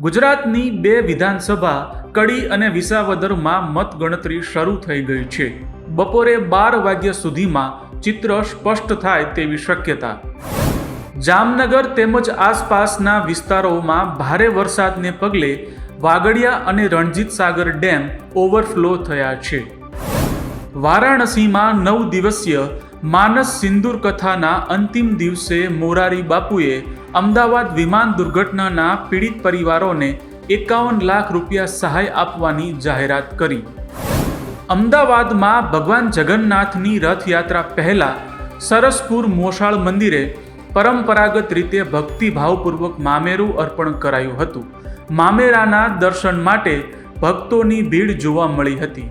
ગુજરાતની બે વિધાનસભા, કડી અને વિસાવદરમાં મતગણતરી શરૂ થઈ ગઈ છે. બપોરે બાર વાગ્યા સુધીમાં ચિત્ર સ્પષ્ટ થાય તેવી શક્યતા. જામનગર તેમજ આસપાસના વિસ્તારોમાં ભારે વરસાદને પગલે વાગડિયા અને રણજીત સાગર ડેમ ઓવરફ્લો થયા છે. વારાણસીમાં નવ દિવસીય માનસ સિંદૂર કથાના અંતિમ દિવસે મોરારી બાપુએ અમદાવાદ વિમાન દુર્ઘટનાના પીડિત પરિવારોને એકાવન લાખ રૂપિયા સહાય આપવાની જાહેરાત કરી. અમદાવાદમાં ભગવાન જગન્નાથની રથયાત્રા પહેલાં સરસપુર મોશાળ મંદિરે પરંપરાગત રીતે ભક્તિભાવપૂર્વક મામેરું અર્પણ કરાયું હતું. મામેરાના દર્શન માટે ભક્તોની ભીડ જોવા મળી હતી.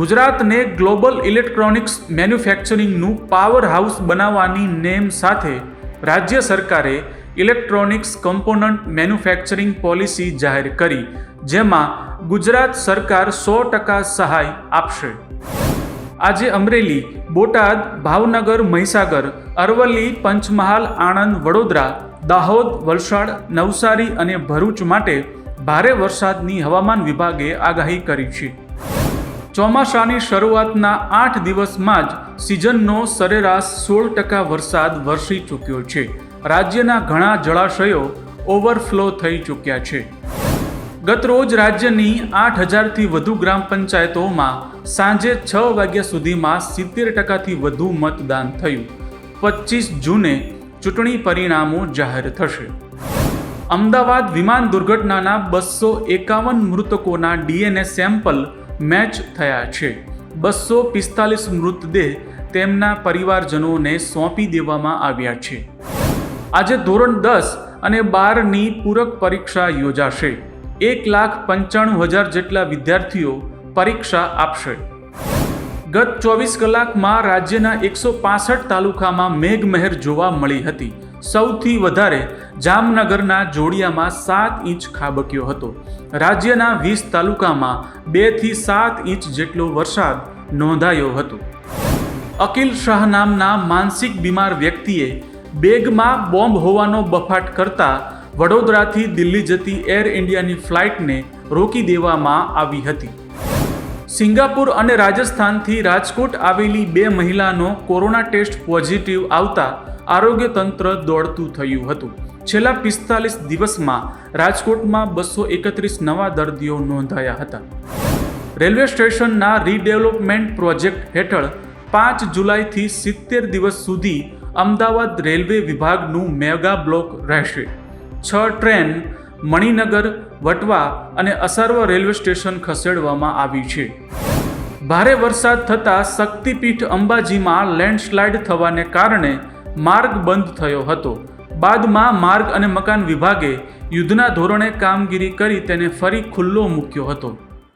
ગુજરાતને ગ્લોબલ ઇલેક્ટ્રોનિક્સ મેન્યુફેક્ચરિંગનું પાવર હાઉસ બનાવવાની નેમ સાથે રાજ્ય સરકારે ઇલેક્ટ્રોનિક્સ કમ્પોનન્ટ મેન્યુફેક્ચરિંગ પોલિસી જાહેર કરી, જેમાં ગુજરાત સરકાર સો ટકા સહાય આપશે. આજે અમરેલી, બોટાદ, ભાવનગર, મહીસાગર, અરવલ્લી, પંચમહાલ, આણંદ, વડોદરા, દાહોદ, વલસાડ, નવસારી અને ભરૂચ માટે ભારે વરસાદની હવામાન વિભાગે આગાહી કરી છે. ચોમાસાની શરૂઆતના આઠ દિવસમાં જ સિઝનનો સરેરાશ સોળ ટકા વરસાદ વરસી ચૂક્યો છે. રાજ્યના ઘણા જળાશયો ઓવરફ્લો થઈ ચૂક્યા છે. ગતરોજ રાજ્યની આઠ હજારથી વધુ ગ્રામ પંચાયતોમાં સાંજે છ વાગ્યા સુધીમાં સિત્તેર ટકાથી વધુ મતદાન થયું. પચીસ જૂને ચૂંટણી પરિણામો જાહેર થશે. અમદાવાદ વિમાન દુર્ઘટનાના બસો એકાવન મૃતકોના ડીએનએ સેમ્પલ મેચ થયા છે. બસો પિસ્તાલીસ મૃતદેહ તેમના પરિવારજનોને સોંપી દેવામાં આવ્યા છે. આજે ધોરણ દસ અને બારની પૂરક પરીક્ષા યોજાશે. એક લાખ પંચાણું હજાર જેટલા વિદ્યાર્થીઓ પરીક્ષા આપશે. ગત ચોવીસ કલાકમાં રાજ્યના એકસો પાસઠ તાલુકામાં મેઘમહેર જોવા મળી હતી. સૌથી વધારે જામનગરના જોડિયામાં સાત ઇંચ ખાબક્યો હતો. રાજ્યના વીસ તાલુકામાં બેથી સાત ઇંચ જેટલો વરસાદ નોંધાયો હતો. અકિલ શાહ નામના માનસિક બીમાર વ્યક્તિએ બેગમાં બોમ્બ હોવાનો બફાટ કરતા વડોદરાથી દિલ્હી જતી એર ઇન્ડિયાની ફ્લાઇટને રોકી દેવામાં આવી હતી. સિંગાપુર અને રાજસ્થાનથી રાજકોટ આવેલી બે મહિલાનો કોરોના ટેસ્ટ પોઝિટિવ આવતા આરોગ્ય તંત્ર દોડતું થયું હતું. છેલ્લા પિસ્તાલીસ દિવસમાં રાજકોટમાં બસો એકત્રીસ નવા દર્દીઓ નોંધાયા હતા. રેલવે સ્ટેશનના રીડેવલપમેન્ટ પ્રોજેક્ટ હેઠળ પાંચ જુલાઈથી સિત્તેર દિવસ સુધી અમદાવાદ રેલવે વિભાગનું મેગા બ્લોક રહેશે. છ ટ્રેન મણિનગર, વટવા અને અસર્વ રેલવે સ્ટેશન ખસેડવામાં આવી છે. ભારે વરસાદ થતાં શક્તિપીઠ અંબાજીમાં લેન્ડસ્લાઇડ થવાને કારણે માર્ગ બંધ થયો હતો. બાદમાં માર્ગ અને મકાન વિભાગે યુદ્ધના ધોરણે કામગીરી કરી તેને ફરી ખુલ્લો મૂક્યો હતો.